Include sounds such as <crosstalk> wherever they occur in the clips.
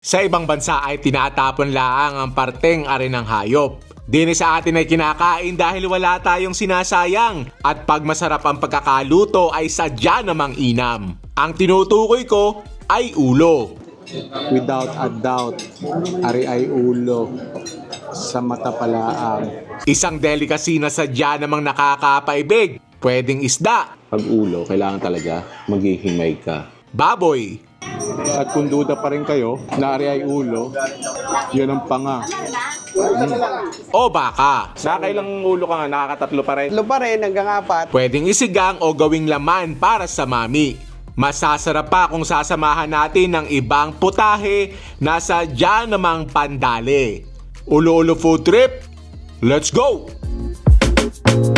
Sa ibang bansa ay tinatapon laang ang parteng ari ng hayop. Dini sa atin ay kinakain dahil wala tayong sinasayang at pag masarap ang pagkakaluto ay sadya namang inam. Ang tinutukoy ko ay ulo. Without a doubt, ari ay ulo sa mata palaang. Isang delicacy na sadya namang nakakapaibig. Pwedeng isda, Pag ulo, kailangan talaga maghihimay ka. baboy, At kung duda pa rin kayo na ari ay ulo, yun ang panga. o baka. Nakakailang ulo ka nga, nakakatatlo pa rin. Tatlo pa rin hanggang apat. Pwedeng isigang o gawing laman para sa mami. Masasarap pa kung sasamahan natin ng ibang putahe na sadya namang pandali. Ulo-ulo food trip, let's go! Kung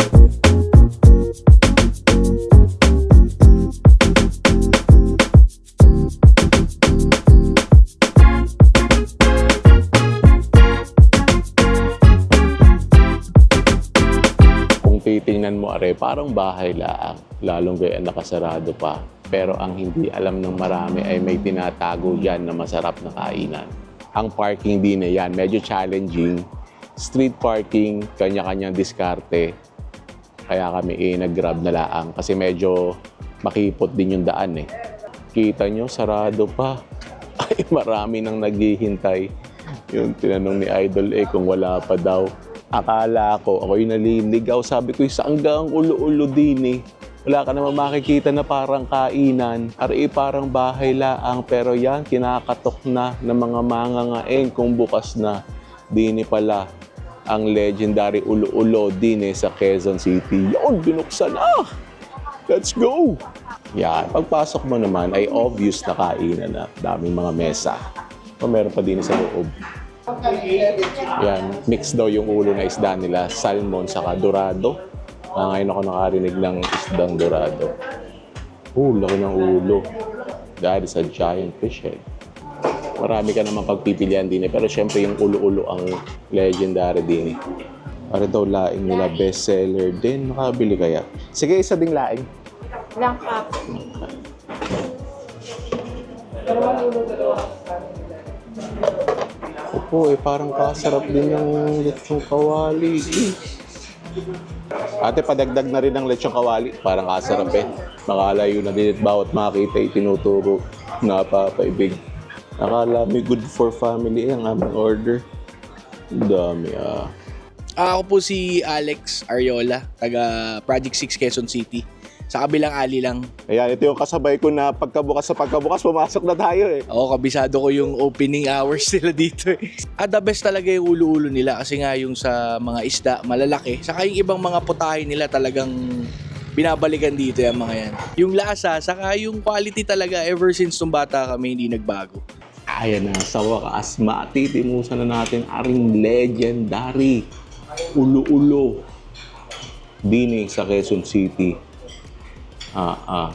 are, parang bahay laang. Lalong gaya nakasarado pa. Pero ang hindi alam ng marami ay may tinatago dyan na masarap na kainan. Ang parking din na yan, medyo challenging. Street parking, kanya-kanyang diskarte. Kaya kami eh, nag-grab na laang kasi medyo makipot din yung daan eh. Kita nyo, sarado pa. <laughs> Ay, marami nang naghihintay. Yung tinanong ni Idol eh kung wala pa daw. Akala ko, ako'y naliligaw. Sabi ko, sa hanggang ulo-ulo din eh. Wala ka naman makikita na parang kainan. Ari parang bahay laang. Pero yan, kinakatok na ng mga mangangaeng kung bukas na. Dini pala ang legendary ulo-ulo din eh sa Quezon City. Yun, binuksan na! Let's go! Yan. Pagpasok mo naman ay obvious na kainan na. Daming mga mesa. O meron pa din sa loob. Yan. Mix daw yung ulo na isda nila. Salmon saka dorado. Ah, ngayon ako nakarinig ng isdang dorado. Oh, laki ng ulo. That is a giant fish head. Marami ka naman pagpipilian din eh. Pero syempre yung ulo-ulo ang legendary din eh. Para daw laing nila bestseller din. Makabili kaya? Sige, isa ding laing. Lang cup. Opo, eh parang kasarap din yung lechong kawali. eh. Ate, padagdag na rin ang lechong kawali. Parang kasarap eh. Makalayo na din at bawat makita ay tinuturo. Napapaibig. Akala may good for family eh, ang aming order. Dami ah. Ah, ako po si Alex Ariola, taga Project 6 Quezon City. Sa kabilang ali lang. Ayan, ito yung kasabay ko na pagkabukas sa pagkabukas, pumasok na tayo eh. Ako, kabisado ko yung opening hours <laughs> nila dito. eh. At the best talaga yung ulo-ulo nila kasi nga yung sa mga isda, malalaki. Saka yung ibang mga putahe nila talagang binabalikan dito yung mga yan. Yung lasa, saka yung quality talaga ever since nung bata kami hindi nagbago. Ayan na, sa wakas, matitimusan na natin aring legendary ulo-ulo dini sa Quezon City. Ah, ah.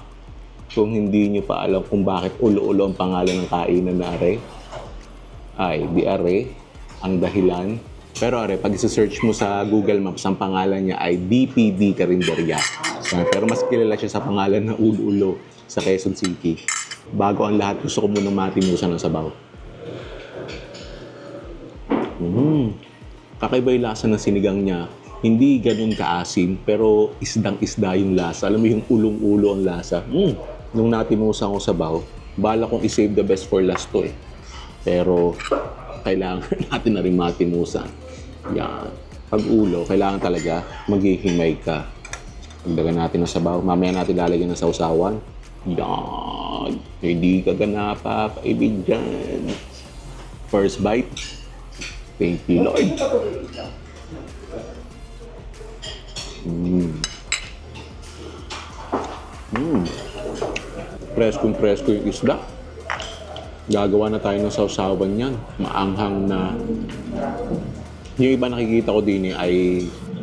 Kung hindi nyo pa alam kung bakit ulo-ulo ang pangalan ng kainan na are, ay di are ang dahilan. Pero are, pag search mo sa Google Maps, ang pangalan niya ay DPD Carinderia. Ah, Pero mas kilala siya sa pangalan ng ulo-ulo sa Quezon City. Bago ang lahat, gusto ko munang matimusan ng sabaw. Mm. Kakaiba yung lasa ng sinigang niya. Hindi ganun kaasim, pero isdang-isda yung lasa. Alam mo yung ulong-ulo ang lasa. Mm. Nung natimusan ko sabaw, bala kong isave the best for last to eh. Pero kailangan <laughs> natin na rin matimusan. Yan. Pag ulo, kailangan talaga maghihimay ka. Pagdagan natin ng sabaw, mamaya natin lalagyan ng sausawan. Yan. Hindi ka ganapa, kaibigan. First bite. Thank you, Lord. Mm. Mm. Preskong presko yung isda. Gagawa na tayo ng sausawan yan. Maanghang na. Yung iba nakikita ko din eh, ay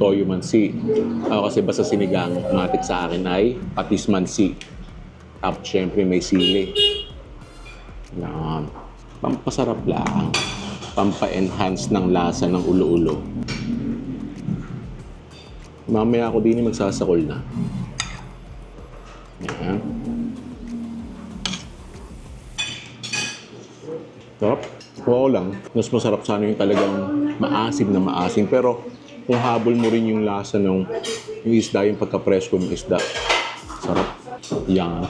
toyo mansi. Ako kasi basta sinigang, matik sa akin ay patis mansi. Tapos syempre may sili. Yan. Pampasarap lang. Pampa-enhance ng lasa ng ulo-ulo. Mamaya ako din magsasakol na. Yan. Sarap. Oo lang. Mas masarap sana yung talagang maasim na maasim. Pero kung habol mo rin yung lasa ng yung isda, yung pagka-presko ng isda. Sarap. Yan.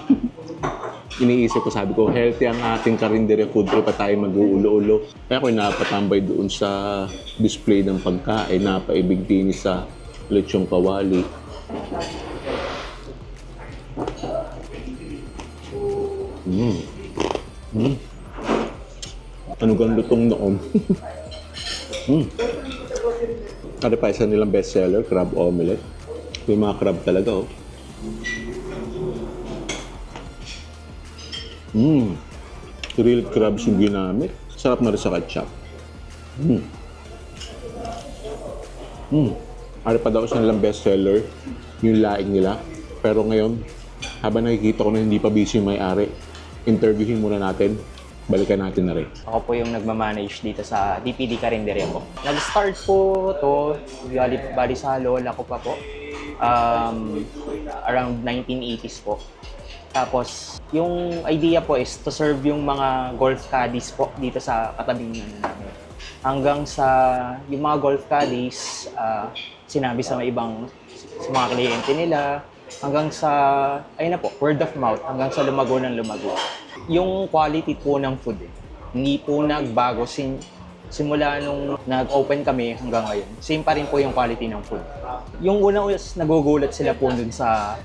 Iniisip ko, sabi ko, healthy ang ating karindere food trip pa tayo mag-uulo-ulo. Kaya ako napatambay doon sa display ng pagkain, napaibig din sa lechong kawali. Mm. Mm. Ano gan lutong noon? <laughs> mm. Ano pa isa nilang bestseller, crab omelette. May mga crab talaga, oh. Mm. Grilled crabs yung ginamit. Sarap na rin sa ketchup. Mm. Mm. Ano pa daw isa nilang bestseller, yung laing nila. Pero ngayon, habang nakikita ko na hindi pa busy yung may-ari, interviewin muna natin. Balikan natin na rin. Ako po yung nagmamanage dito sa DPD Carinderia po. Nag-start po to, bali, bali sa lola ko pa po. Um, around 1980s po. Tapos, yung idea po is to serve yung mga golf caddies po dito sa katabing ano namin. Hanggang sa yung mga golf caddies, ah, sinabi sa mga ibang sa mga kliyente nila, hanggang sa, ayun na po, word of mouth, hanggang sa lumago ng lumago. Yung quality po ng food, eh, hindi po nagbago sin simula nung nag-open kami hanggang ngayon. Same pa rin po yung quality ng food. Yung unang nagugulat sila po dun sa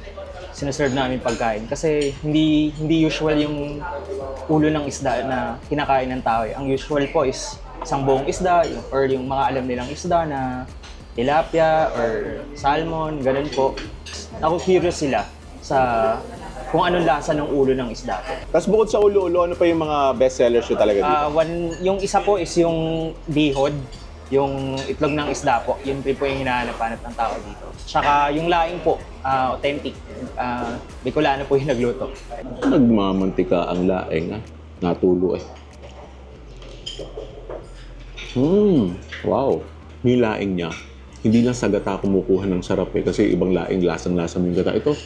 sinaserve namin pagkain kasi hindi hindi usual yung ulo ng isda na kinakain ng tao. eh. Ang usual po is isang buong isda or yung mga alam nilang isda na tilapia or salmon, ganun po. Ako curious sila sa kung anong lasa ng ulo ng isda po. Tapos bukod sa ulo-ulo, ano pa yung mga bestsellers nyo talaga dito? Ah, one, yung isa po is yung bihod, yung itlog ng isda po. Yun po yung hinahanap-hanap ng tao dito. Tsaka yung laing po, ah, authentic. Uh, Bicolano po yung nagluto. Nagmamantika ang laing, ah. Natulo eh. Hmm, wow. Yung laing niya, hindi lang sa gata kumukuha ng sarap eh. Kasi ibang laing, lasang-lasa mo yung gata. Ito,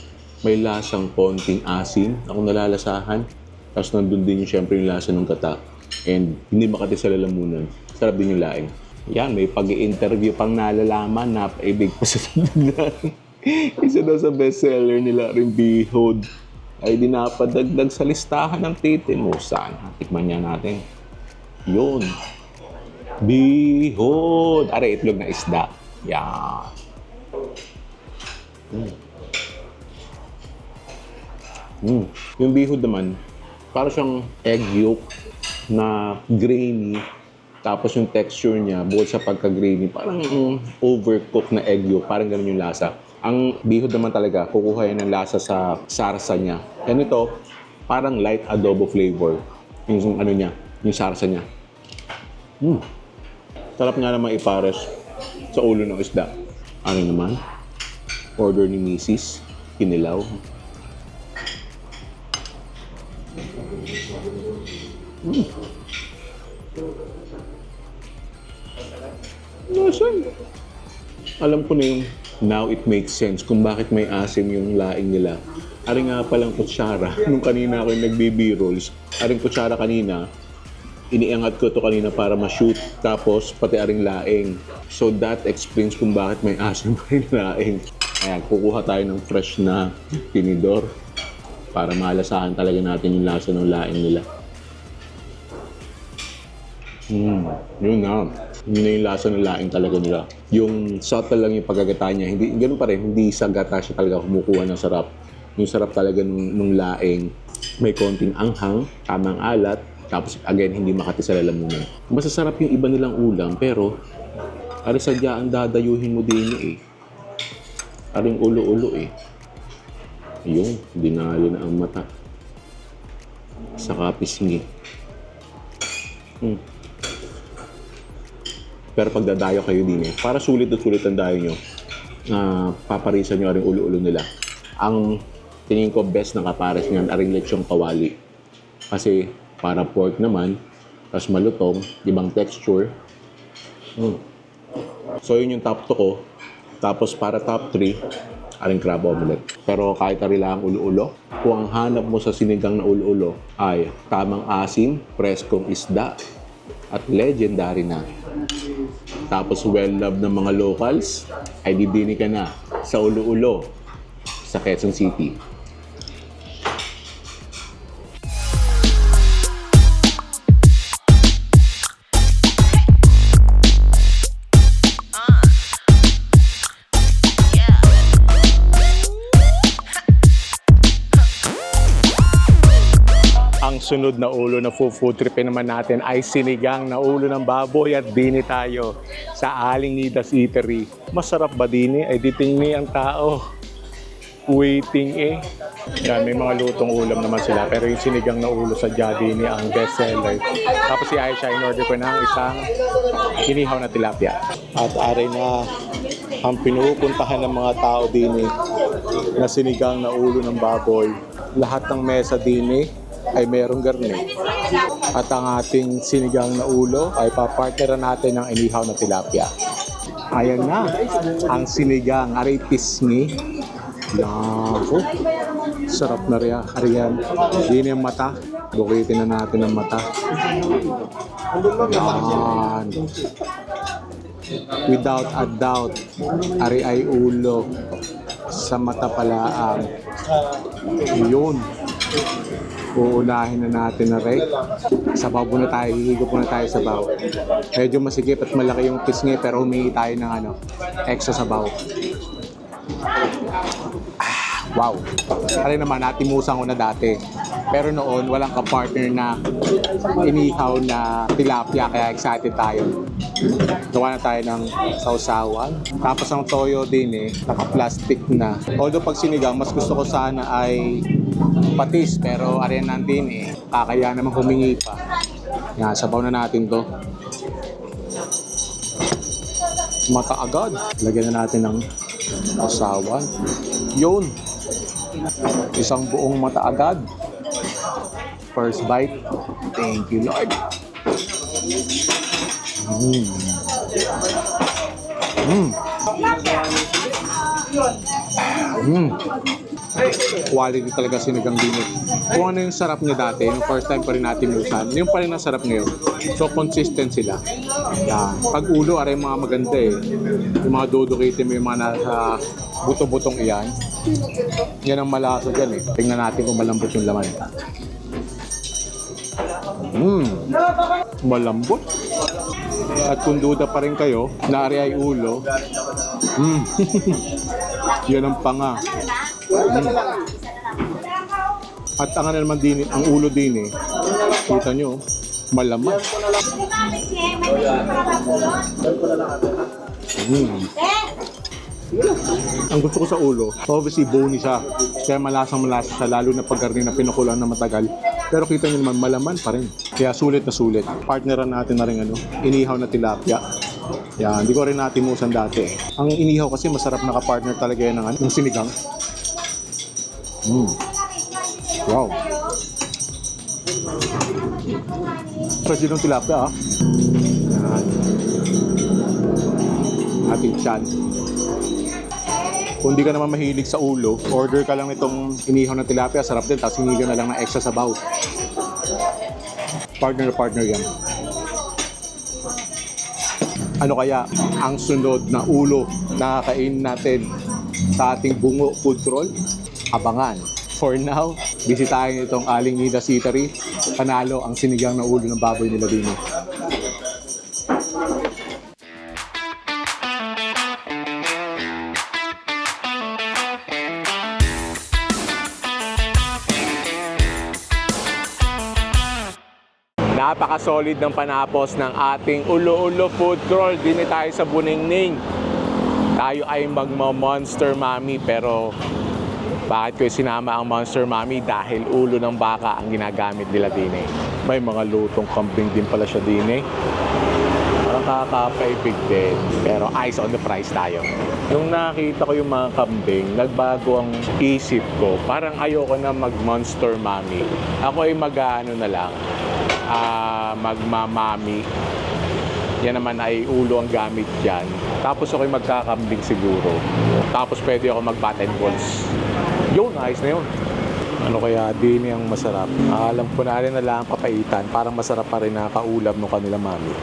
may lasang konting asin. Ako nalalasahan. Tapos nandun din yung syempre yung lasa ng gata. And hindi makati sa lalamunan. Sarap din yung laing. Yan, may pag interview pang nalalaman na paibig pa sa laing. <laughs> Isa daw sa bestseller nila rin Bihod ay dinapadagdag sa listahan ng titin mo. Saan? Tikman niya natin. Yun. Bihod. Are, itlog na isda. Yan. Mm. Mm. Yung bihod naman, para siyang egg yolk na grainy. Tapos yung texture niya, bukod sa pagka-grainy, parang mm, overcooked na egg yolk. Parang ganun yung lasa. Ang bihod naman talaga, kukuha yan ng lasa sa sarsa niya. Yan ito, parang light adobo flavor. Yung ano niya, yung sarsa niya. Mm. Sarap nga naman ipares sa ulo ng isda. Ano naman? Order ni Mrs. Kinilaw. Mm. Nasaan? Alam ko na yung now it makes sense kung bakit may asim yung laing nila. Ari nga palang kutsara, nung kanina ako yung nagbibi-rolls, aring kutsara kanina, iniangat ko to kanina para ma-shoot, tapos pati aring laing. So that explains kung bakit may asim pa yung laing. Ayan, kukuha tayo ng fresh na tinidor para malasahan talaga natin yung lasa ng laing nila. Hmm, yun na. Yun na yung lasa ng laing talaga nila. Yung subtle lang yung pagkagata niya. Hindi, ganun pa rin. Hindi sa gata siya talaga kumukuha ng sarap. Yung sarap talaga nung, nung laing. May konting anghang, tamang alat, tapos again, hindi makati sa lalamunan. Masasarap yung iba nilang ulam, pero ari sadya ang dadayuhin mo din eh. Aring ulo-ulo eh. Yung, dinalo na ang mata. Saka pisngi. Hmm. Pero pag dadayo kayo din eh, para sulit at sulit ang dayo nyo, na paparisan nyo rin ulo-ulo nila. Ang tingin ko best na kapares niyan, aring lechong kawali. Kasi para pork naman, tapos malutong, ibang texture. Mm. So yun yung top 2 ko. Tapos para top 3, aring crab omelette. Pero kahit ari lang ulo-ulo, kung ang hanap mo sa sinigang na ulo-ulo ay tamang asin, preskong isda, at legendary na. Tapos well-loved ng mga locals, ay didini ka na sa ulo-ulo sa Quezon City. Sunod na ulo na food tripin naman natin ay sinigang na ulo ng baboy at dini tayo sa Aling Nidas Eatery. Masarap ba dini? Ay ditingni ang tao. Waiting eh. Yan, may mga lutong ulam naman sila. Pero yung sinigang na ulo sa Jadini ang best seller. Tapos si Aisha, in order ko ng isang inihaw na tilapia. At aray na ang pinupuntahan ng mga tao din na sinigang na ulo ng baboy. Lahat ng mesa din ay mayroong garne. At ang ating sinigang na ulo ay papartneran natin ng inihaw na tilapia. Ayan na, ang sinigang, aray pisngi. Naku, sarap na rin. Ariyan, din yung mata. Bukitin na natin ang mata. Yan. Without a doubt, ari ay ulo sa mata palaang. Yun. Uunahin na natin na rin. Sabaw muna tayo, hihigop muna tayo sa baw. Medyo masigip at malaki yung pisngi pero humingi tayo ng ano, extra sabaw. Ah, wow. Kaya naman, natimusan ko na dati. Pero noon, walang kapartner na inihaw na tilapia, kaya excited tayo. Gawa na tayo ng sausawan. Tapos ang toyo din eh, naka-plastic na. Although pag sinigang, mas gusto ko sana ay patis, pero ariyan nandin eh. Kakaya naman humingi pa. Yan, sabaw na natin to. Mata agad. Lagyan na natin ng sausawan. Yun. Isang buong mata agad. First bite. Thank you, Lord. Mm. Mm. Mm. Quality talaga sinigang dinit. Kung ano yung sarap niya dati, yung first time pa rin natin usan, yung pa rin ang sarap ngayon. So consistent sila. Yan. Pag ulo, aray mga maganda eh. Yung mga dudukitin mo yung mga nasa buto-butong iyan. Yan ang malasa dyan eh. Tingnan natin kung malambot yung laman. Mmm. Malambot. At kung duda pa rin kayo, na ari ay ulo, mm. <laughs> yan ang panga. At ang ano naman din, ang ulo din eh, kita nyo, malaman. Mm. Ang gusto ko sa ulo, obviously bony siya. Kaya malasang malasa siya, lalo na pag na pinukulan na matagal. Pero kita nyo naman, malaman pa rin. Kaya sulit na sulit. Partneran natin na rin ano, inihaw na tilapia. Yan, hindi ko rin natimusan dati. Ang inihaw kasi masarap na ka-partner talaga yan ng ano, yung sinigang. Mm. Wow. Din ng tilapia ah. Yan. Chan. Kung di ka naman mahilig sa ulo, order ka lang nitong inihaw na tilapia, sarap din, tapos hingi ka na lang ng extra sabaw. Partner partner yan. Ano kaya ang sunod na ulo na kakain natin sa ating bungo food crawl? Abangan. For now, bisitahin itong Aling Nida Eatery. Panalo ang sinigang na ulo ng baboy nila din. Napaka-solid ng panapos ng ating ulo-ulo food crawl. Dini tayo sa Buningning. Tayo ay magma-monster mami pero bakit ko sinama ang monster mami? Dahil ulo ng baka ang ginagamit nila din eh. May mga lutong kambing din pala siya din eh. Parang kakapaibig din. Pero eyes on the price tayo. Nung nakita ko yung mga kambing, nagbago ang isip ko. Parang ayoko na mag-monster mommy. Ako ay mag-ano na lang, ah magmamami. Yan naman ay ulo ang gamit dyan. Tapos ako'y magkakambing siguro. Tapos pwede ako mag-bat and balls. Yun, ayos na yun. Ano kaya din yung masarap? Alam ko na rin na lang papaitan. Parang masarap pa rin nakakaulab ng kanila mami.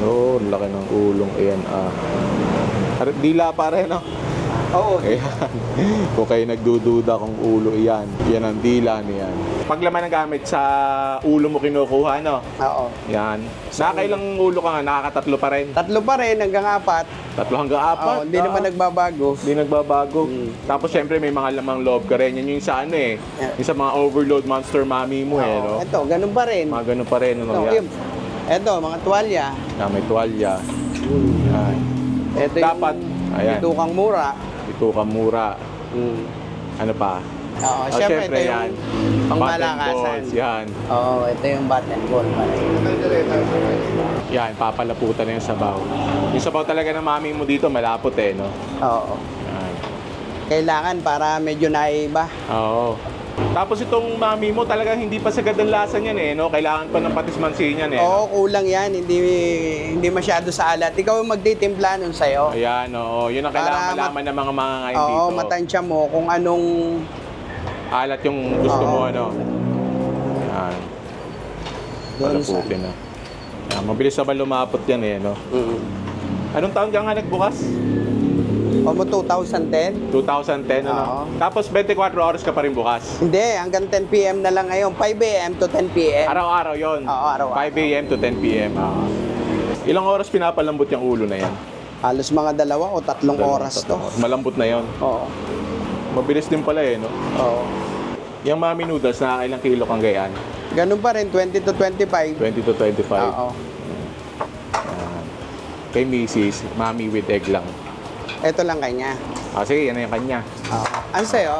Oh, ang laki ng ulong. Ayan ah. Dila pa rin, no? Oo. Ayan. <laughs> Kung kayo nagdududa kung ulo, iyan. Yan ang dila niyan. Pag laman ng gamit sa ulo mo kinukuha, no? Oo. Yan. Nakakailang ulo ka nga, nakakatatlo pa rin. Tatlo pa rin hanggang apat. Tatlo hanggang apat. Oo, hindi ah. naman nagbabago. Hindi nagbabago. Mm. Tapos syempre may mga lamang loob ka rin. Yan yung sa ano eh. Yeah. Yung sa mga overload monster mami mo eh, no? Ito, ganun pa rin. Mga ganun pa rin. Ano Ito, yan? Ito, mga tuwalya. Na may tuwalya. Yan. Ito Dapat, yung ayan. itukang mura. Ito ka mura. Ano pa? Oo, Oh, Ah, syempre, ito yung yan. pang Button malakasan. balls, yan. Oo, ito yung button ball pa rin. Yan, papalaputan na yung sabaw. Yung sabaw talaga ng mami mo dito, malapot eh, no? Oo. Yan. Kailangan para medyo naiba. Oo. Tapos itong mami mo talagang hindi pa sagad ang lasa niyan eh, no? Kailangan pa ng patismansi niyan eh. Oo, kulang yan. Hindi hindi masyado sa alat. Ikaw yung magtitimpla nun sa'yo. Ayan, oo. Yun ang kailangan Para malaman ng mga mga ngayon Oo, dito. matansya mo kung anong... Alat yung gusto mo, Oo. ano. Yan. Doon sa... Palaputin na. Yan, mabilis naman lumapot yan eh, no? Mm. Anong taon ka nga nagbukas? O mo 2010? 2010, ano? Oo. Tapos 24 oras ka pa rin bukas. Hindi, hanggang 10 p.m. na lang ngayon. 5 a.m. to 10 p.m. Araw-araw yon. Oo, araw-araw. 5 a.m. to 10 p.m. Ah. Ilang oras pinapalambot yung ulo na yan? Halos mga dalawa o tatlong oras to. Malambot na yon. Oo. Mabilis din pala eh, no? Oo. Yung mami noodles, na ilang kilo kang gayaan? Ganun pa rin, 20 to 25. 20 to 25. Oo. Yan. Kay Mrs. Mami with egg lang. Ito lang kanya. Ah, sige, yan na yung kanya. Oo. Ano sa'yo?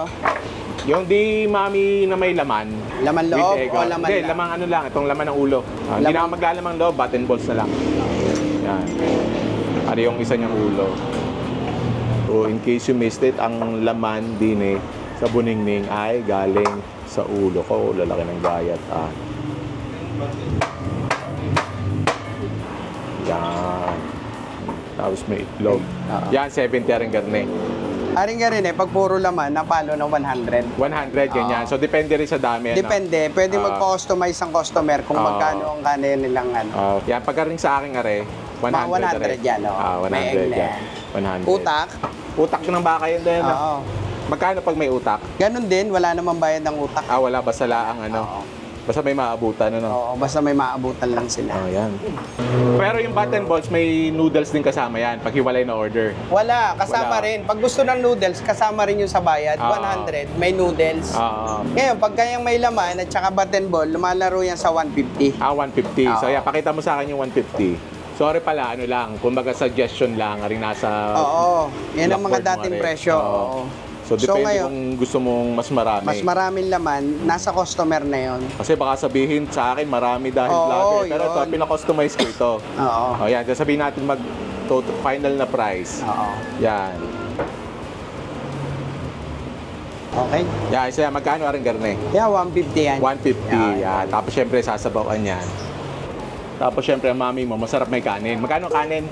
Yung di mami na may laman. Laman with loob egg, o ah. laman Hindi, lang? lamang ano lang. Itong laman ng ulo. Ah, Hindi Laman- na ako maglalamang loob, button balls na lang. Yan. Ano yung isa niyang ulo. So, in case you missed it, ang laman din eh, sa buningning ay galing sa ulo ko. Lalaki ng gayat. Ah. Yan. Tapos may itlog. Oo. Yan, 70 rin garne. Aring nga rin eh, pag puro laman, napalo ng 100. 100, ganyan. So, depende rin sa dami. ano? Depende, pwede Ah. mag-customize ang customer kung Ah. magkano ang kanya nilang ano. Ah, yan, pagka rin sa akin, are, 100. Mga 100 are. yan, oo. Ah, 100 May egg na yan. yan. 100. Utak, Utak ng baka yun din. ah. oo. Magkano pag may utak? Ganun din, wala namang bayad ng utak. Ah, wala. Basta laang ano. Oo. Basta may maabutan, ano. Oo, basta may maabutan lang sila. Oh, yan. Pero yung button balls, may noodles din kasama yan. Pag hiwalay na order. Wala, kasama Wala. rin. Pag gusto ng noodles, kasama rin yung sa bayad. Ah. 100, may noodles. Ah, Ngayon, pag kayang may laman at saka button ball, lumalaro yan sa 150. ah, 150. So, Oo. yan. Pakita mo sa akin yung 150. Sorry pala, ano lang. Kumbaga suggestion lang. Rin nasa... Oo, yan ang mga dating presyo. Oo. So, So, depende ngayon- kung gusto mong mas marami. Mas maraming laman, nasa customer na yon. Kasi baka sabihin sa akin marami dahil Oo, vlogger. Pero ito, yun. pinakustomize ko ito. <laughs> Oo. O yan, sabihin natin mag total, final na price. Oo. Yan. Okay? Yan, isa yan. Magkano rin garne? Yeah, 150 yan. 150. Yan. Yan. Tapos syempre sasabawan yan. Tapos syempre ang mami mo, masarap may kanin. Magkano kanin?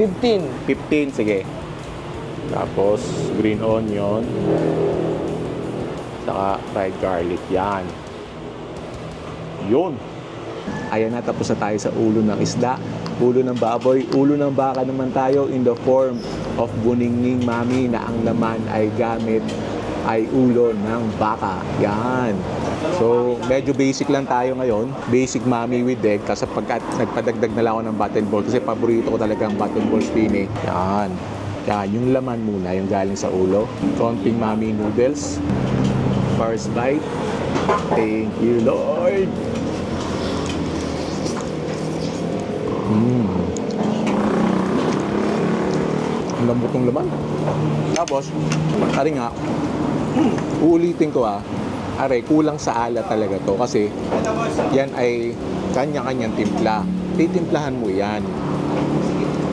15. 15, sige. Tapos green onion. Saka fried garlic. Yan. Yun. Ayan na, tapos na tayo sa ulo ng isda. Ulo ng baboy. Ulo ng baka naman tayo in the form of buningning mami na ang laman ay gamit ay ulo ng baka. Yan. So, medyo basic lang tayo ngayon. Basic mami with egg. Kasi pagka nagpadagdag na lang ako ng button ball. Kasi paborito ko talaga ang button ball spin eh. Yan. Yan, yung laman muna, yung galing sa ulo. Konting mami noodles. First bite. Thank you, Lord. Mm. Ang lambot ng laman. Tapos, ari nga, uulitin ko ah, are, kulang sa alat talaga to kasi yan ay kanya-kanyang timpla. Titimplahan mo yan.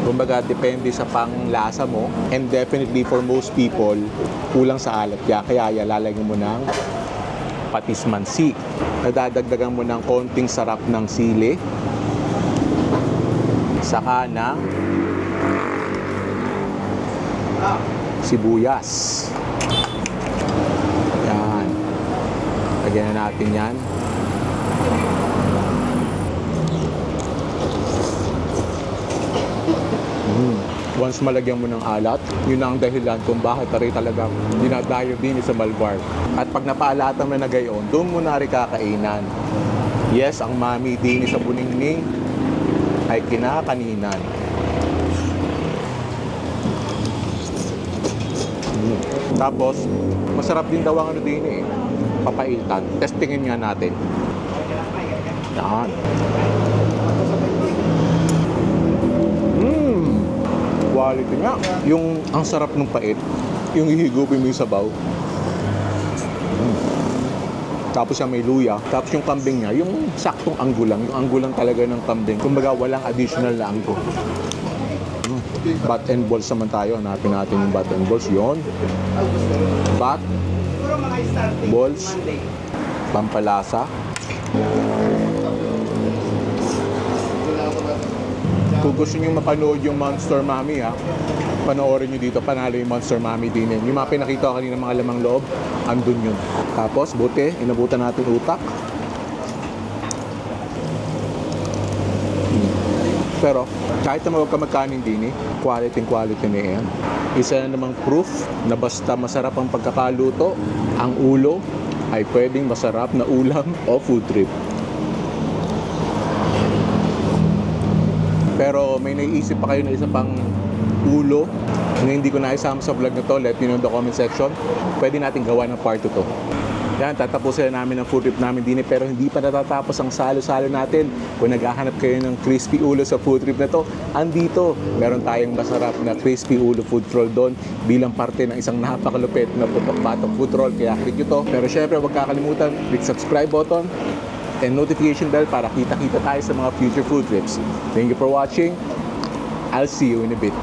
Kumbaga, depende sa panglasa mo. And definitely for most people, kulang sa alat kaya kaya lalagyan mo ng patis mansi. Nadadagdagan mo ng konting sarap ng sili. Saka ng sibuyas. Yan. Lagyan na natin yan. Mm. Once malagyan mo ng alat, yun ang dahilan kung bakit tayo talagang dinadayo din sa Malbar. At pag napaalatan mo na gayon, doon mo na rin kakainan. Yes, ang mami din sa Buningning ay kinakaninan. Mm. Tapos, masarap din daw ang ano din eh, papaitan. Testingin nga natin. Yan. Mmm! Quality nga. Yung, ang sarap ng pait, yung ihigupin mo yung sabaw. Mm. Tapos siya may luya. Tapos yung kambing niya, yung saktong anggulang. Yung anggulang talaga ng kambing. Kumbaga, walang additional na anggo. Mm. Bat and balls naman tayo. Hanapin natin yung bat and balls. Yon. Bat. Balls. Pampalasa. Kung gusto nyo mapanood yung Monster Mami ha, panoorin nyo dito, panalo yung Monster Mami din yun. Yung mga pinakita ko kanina mga lamang loob, andun yun. Tapos, buti, inabutan natin utak. Hmm. Pero, kahit na huwag ka magkanin din eh, quality quality na yan. Isa na namang proof na basta masarap ang pagkakaluto, ang ulo ay pwedeng masarap na ulam <laughs> o food trip. Pero may naiisip pa kayo na isa pang ulo na hindi ko naisama sa vlog na to, let me know in the comment section. Pwede natin gawa ng part 2 to. Yan, tatapusin na namin ang food trip namin din pero hindi pa natatapos ang salo-salo natin. Kung naghahanap kayo ng crispy ulo sa food trip na to, andito. Meron tayong masarap na crispy ulo food roll doon bilang parte ng isang napakalupit na putok-batok food roll. Kaya click nyo to. Pero syempre, huwag kakalimutan, click subscribe button and notification bell para kita-kita tayo sa mga future food trips. Thank you for watching. I'll see you in a bit.